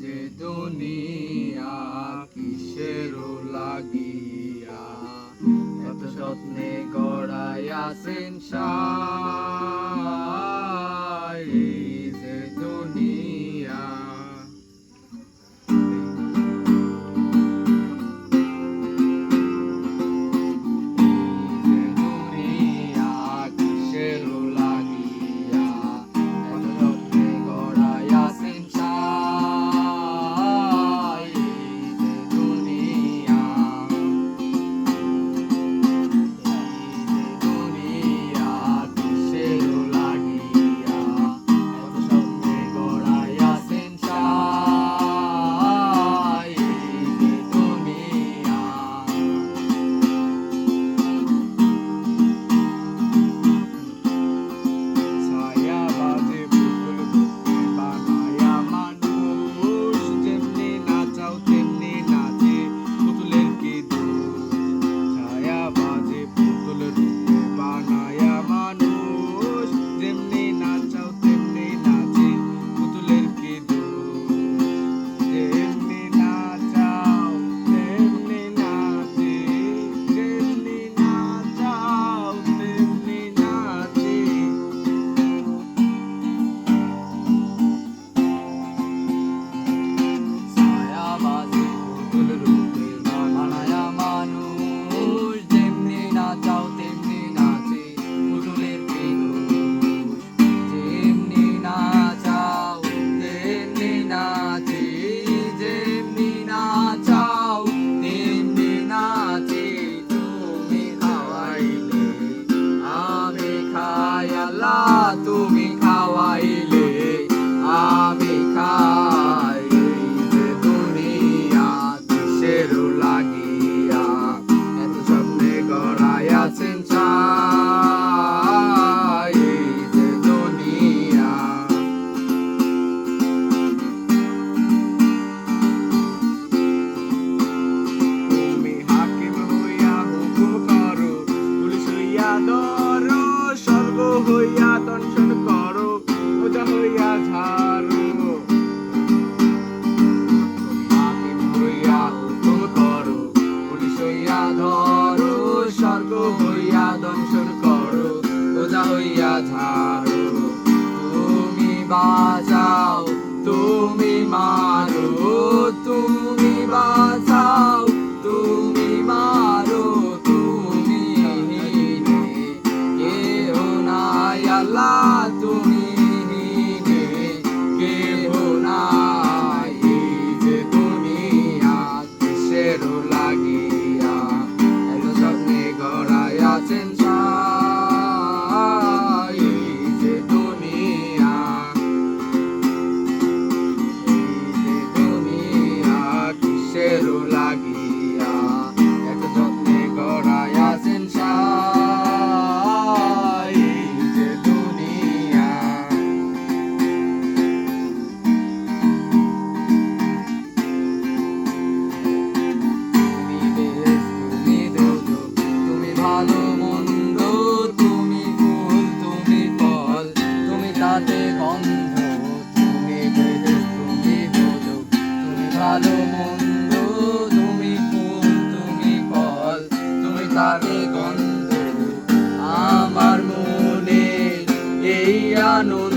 যে দুনিয়া কিসের লাগিয়া? কত স্বপ্নে গড়াই আছেন সাই বাঁচাও তুমি মারো, তুমি বাঁচাও তুমি মারো, তুমি কেহ নাই তুমি কেহ নাই না তুমি আশেরও লাগে হাতে গন্ধ, তুমি তুমি হলো, তুমি ভালো মন্দ, তুমি ফুল, তুমি ফল, তুমি তারে গন্ধ। আমার মনে এই আনন্দ